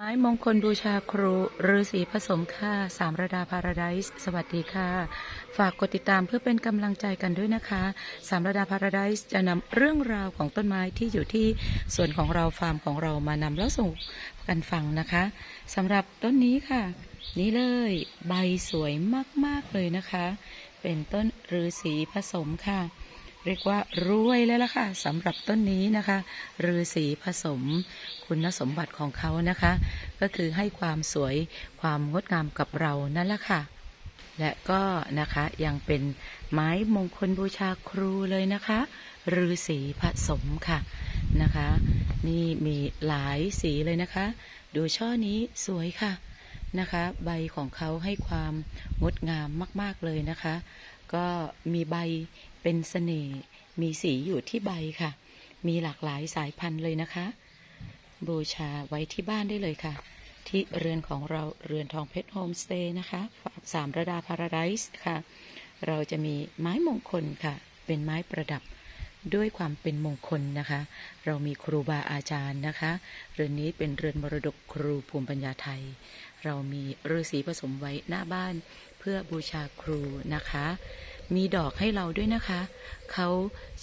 ไม้มงคลบูชาครูฤาษีผสมค่าสามระดาพาราไดส์สวัสดีค่ะ ฝากกดติดตามเพื่อเป็นกำลังใจกันด้วยนะคะ สามระดาพาราไดส์จะนำเรื่องราวของต้นไม้ที่อยู่ที่ส่วนของเราฟาร์มของเรามานำแล้วส่งกันฟังนะคะสำหรับต้นนี้ค่ะ นี่เลยใบสวยมากๆเลยนะคะ เป็นต้นฤาษีผสมค่ะ เรียกว่ารวยเลยล่ะค่ะสำหรับต้นนี้นะคะฤาษีผสมคุณสมบัติของเขานะคะ ก็คือให้ความสวยความงดงามกับเรานั่นแหละค่ะ และก็นะคะยังเป็นไม้มงคลบูชาครูเลยนะคะฤาษีผสมค่ะนะคะ นี่มีหลายสีเลยนะคะ ดูช่อนี้สวยค่ะนะคะ ใบของเขาให้ความงดงามมาก ๆเลยนะคะ ก็มีใบ เป็นเสน่ห์มีสีอยู่ที่ใบค่ะ มีหลากหลายสายพันธุ์เลยนะคะ บูชาไว้ที่บ้านได้เลยค่ะ ที่เรือนของเราเรือนทองเพชรโฮมสเตย์นะคะสามระดาพาราไดส์ค่ะ เราจะมีไม้มงคลค่ะ เป็นไม้ประดับด้วยความเป็นมงคลนะคะ เรามีครูบาอาจารย์นะคะ เรือนนี้เป็นเรือนมรดกครูภูมิปัญญาไทย เรามีฤาษีผสมไว้หน้าบ้านเพื่อบูชาครูนะคะ มีดอกให้เราด้วยนะคะ เขา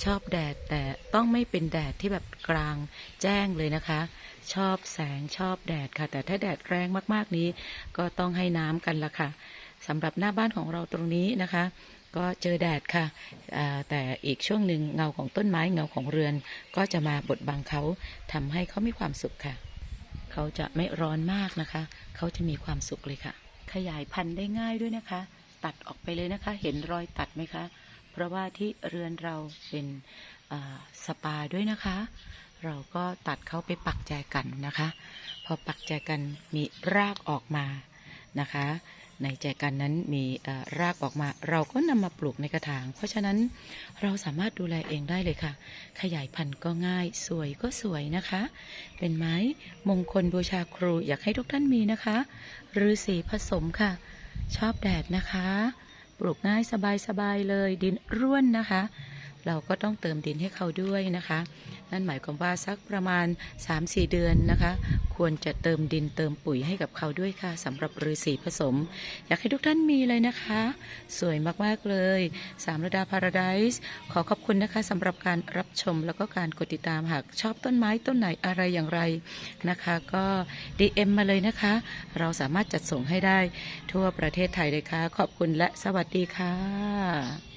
ชอบแดดแต่ต้องไม่เป็นแดดที่แบบกลางแจ้งเลยนะคะ ชอบแสงชอบแดดค่ะ แต่ถ้าแดดแรงมากๆนี้ ก็ต้องให้น้ำกันละค่ะสำหรับหน้าบ้านของเราตรงนี้นะคะ ก็เจอแดดค่ะ แต่อีกช่วงหนึ่งเงาของต้นไม้เงาของเรือน ก็จะมาบดบังเขาทำให้เขามีความสุขค่ะ เขาจะไม่ร้อนมากนะคะ เขาจะมีความสุขเลยค่ะ ขยายพันธุ์ได้ง่ายด้วยนะคะ ตัดออกไปเลยนะคะ เห็นรอยตัดไหมคะ เพราะว่าที่เรือนเราเป็นสปาด้วยนะคะ เราก็ตัดเขาไปปักแจกันนะคะ พอปักแจกันมีรากออกมานะคะ ในแจกันนั้นมีรากออกมา เราก็นำมาปลูกในกระถาง เพราะฉะนั้นเราสามารถดูแลเองได้เลยค่ะ ขยายพันธุ์ก็ง่าย สวยก็สวยนะคะ เป็นไม้มงคลบูชาครูอยากให้ทุกท่านมีนะคะฤาษีผสมค่ะ ชอบแดดนะคะ ปลูกง่ายสบายๆเลยดินร่วนนะคะ เราก็ต้องเติมดินให้เขาด้วยนะคะ นั่นหมายความว่าสักประมาณ 3-4 เดือนนะคะ ควรจะเติมดินเติมปุ๋ยให้กับเขาด้วยค่ะสำหรับฤาษีผสม อยากให้ทุกท่านมีเลยนะคะ สวยมาก ๆ เลยสามระดาพาราไดส์ขอขอบคุณนะคะสำหรับการรับชมแล้วก็การกดติดตามหากชอบต้นไม้ต้นไหนอะไรอย่างไรนะคะ ก็ DM มาเลยนะคะ เราสามารถจัดส่งให้ได้ทั่วประเทศไทยเลยค่ะ ขอบคุณและสวัสดีค่ะ